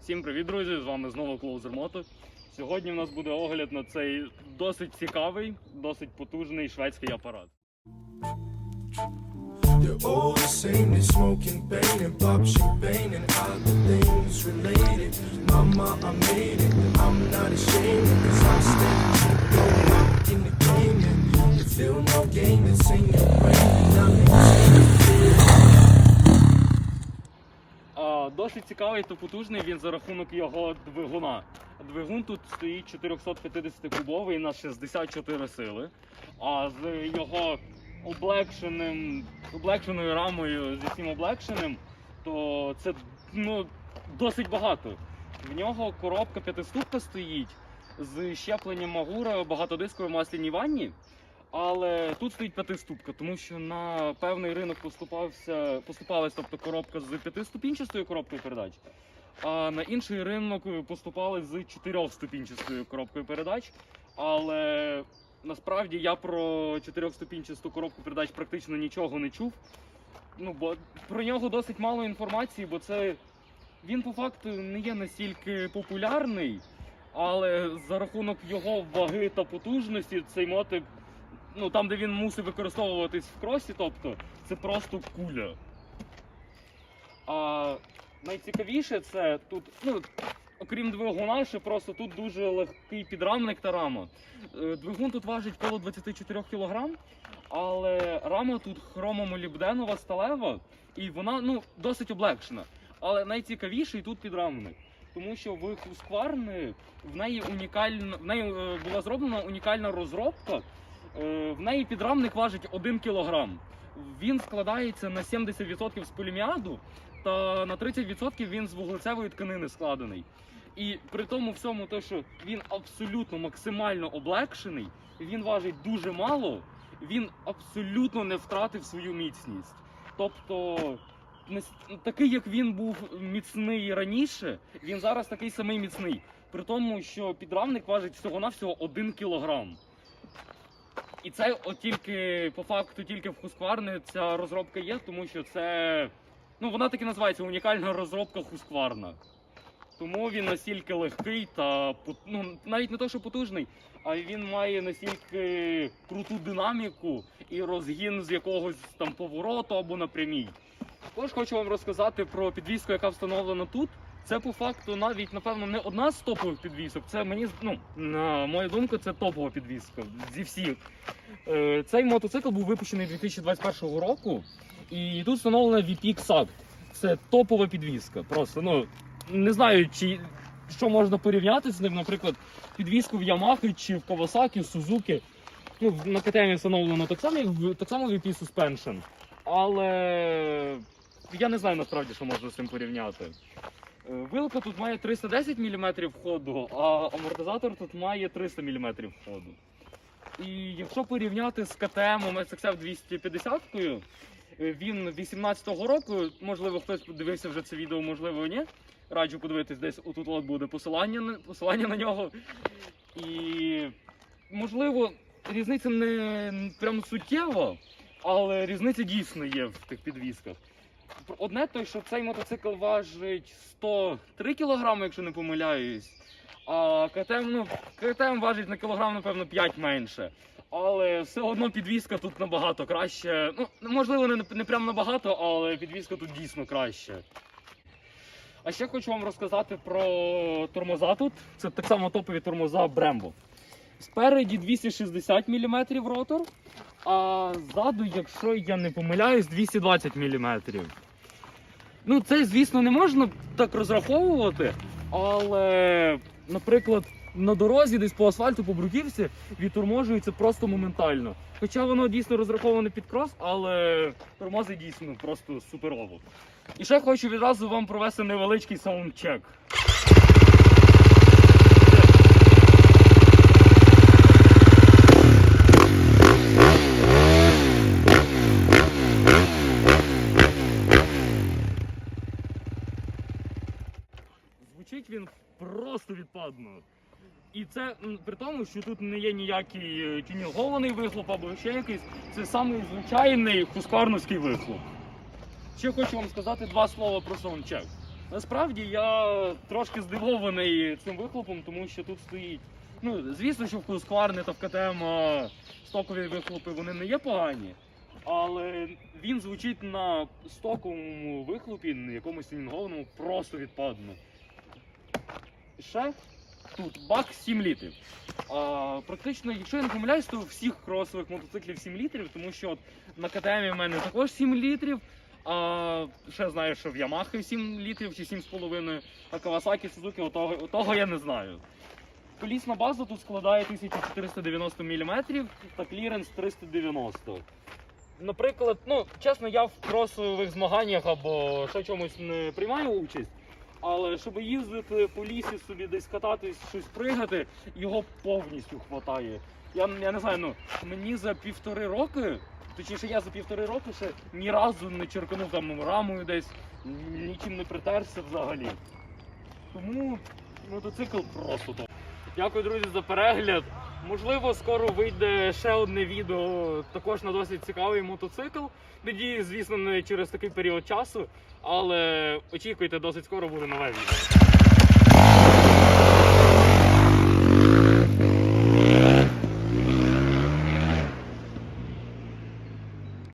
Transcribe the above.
Всім привіт, друзі! З вами знову Closer Moto. Сьогодні в нас буде огляд на цей досить цікавий, досить потужний шведський апарат. Досить цікавий та потужний він за рахунок його двигуна. Двигун тут стоїть 450 кубовий на 64 сили. А з його облегшеним, облегшеною рамою зі всім облегшеним, то це ну, досить багато. В нього коробка п'ятиступка стоїть з щепленням Магура багатодисковій масляній ванні. Але тут стоїть п'ятиступка, тому що на певний ринок поступався, поступалась тобто коробка з п'ятиступінчастою коробкою передач, а на інший ринок поступали з чотирьохступінчастою коробкою передач. Але насправді я про чотирьохступінчасту коробку передач практично нічого не чув. Ну, бо про нього досить мало інформації, бо це він по факту не є настільки популярний, але за рахунок його ваги та потужності цей мотик ну там, де він мусить використовуватись в кросі, тобто це просто куля. А найцікавіше це тут, ну, окрім двигуна, ще просто тут дуже легкий підрамник та рама. Е, Двигун тут важить коло 24 кг, але рама тут хромомолібденова сталева, і вона ну, досить облегшена. Але найцікавіший тут підрамник. Тому що в Husqvarna в неї унікальна в неї е, була зроблена унікальна розробка. Е, В неї підрамник важить 1 кг. Він складається на 70% з поліміаду, та на 30% він з вуглецевої тканини складений. І при тому всьому, те, що він абсолютно максимально облегшений, він важить дуже мало, він абсолютно не втратив свою міцність. Тобто, такий, як він був міцний раніше, він зараз такий самий міцний. При тому, що підрамник важить всього-навсього 1 кілограм. І це от тільки по факту тільки в Husqvarna ця розробка є, тому що це. Ну, вона так і називається унікальна розробка Husqvarna. Тому він настільки легкий та ну, навіть не то, що потужний, а він має настільки круту динаміку і розгін з якогось там повороту або на прямій. Також хочу вам розказати про підвіску, яка встановлена тут. Це по факту навіть, напевно, не одна з топових підвісок. Це мені, ну, на мою думку, це топова підвіска зі всіх. Е, Цей мотоцикл був випущений 2021 року, і тут встановлена VPX SAT. Це топова підвіска. Просто ну не знаю, чи що можна порівняти з ним, наприклад, підвіску в Yamaha чи в Kawasaki, в Suzuki. Ну, на КТМ встановлено так само, так само VP Suspension. Але я не знаю насправді, що можна з цим порівняти. Е, Вилка тут має 310 мм ходу, а амортизатор тут має 300 мм ходу. І якщо порівняти з КТМ SXF 250, е, він 18-го року, можливо, хтось подивився вже це відео, можливо, ні. Раджу подивитись, десь отут от буде посилання, посилання на нього. І можливо, різниця не прям суттєва, але різниця дійсно є в тих підвісках. Одне той, що цей мотоцикл важить 103 кг, якщо не помиляюсь. А КТМ, ну, КТМ важить на кілограм, напевно, 5 менше. Але все одно підвізка тут набагато краще. Ну, можливо, не, не прям набагато, але підвізка тут дійсно краще. А ще хочу вам розказати про тормоза тут. Це так само топові тормоза Brembo. Спереді 260 мм ротор, а ззаду, якщо я не помиляюсь, 220 мм. Ну, це, звісно, не можна так розраховувати, але, наприклад, на дорозі, десь по асфальту, по бруківці, відторможується просто моментально. Хоча воно дійсно розраховане під крос, але тормози дійсно просто суперово. І ще хочу відразу вам провести невеличкий саундчек. Звучить він просто відпадно. І це при тому, що тут не є ніякий е, вихлоп або ще якийсь. Це самий звичайний хускарновський вихлоп. Ще хочу вам сказати два слова про саундчек. Насправді я трошки здивований цим вихлопом, тому що тут стоїть. Ну, звісно, що в Husqvarna та в КТМ стокові вихлопи вони не є погані, але він звучить на стоковому вихлопі, на якомусь тюнінгованому, просто відпадно. Ще тут бак 7 літрів. А, практично, якщо я не помиляюсь, то всіх кросових мотоциклів 7 літрів, тому що от на КТМ в мене також 7 літрів. А ще знаю, що в Ямахи 7 літрів чи 7,5, а Kawasaki Suzuki отого, отого я не знаю. Колісна база тут складає 1490 мм та кліренс 390. Наприклад, ну, чесно, я в кросових змаганнях або ще чомусь не приймаю участь. Але щоб їздити по лісі собі десь кататись, щось пригати, його повністю хватає. Я, я не знаю, ну мені за півтори роки, точніше я за півтори роки ще ні разу не черканув там рамою десь, нічим не притерся взагалі. Тому мотоцикл просто топ. Дякую, друзі, за перегляд. Можливо, скоро вийде ще одне відео, також на досить цікавий мотоцикл. Надію, звісно, не через такий період часу, але очікуйте, досить скоро буде нове відео.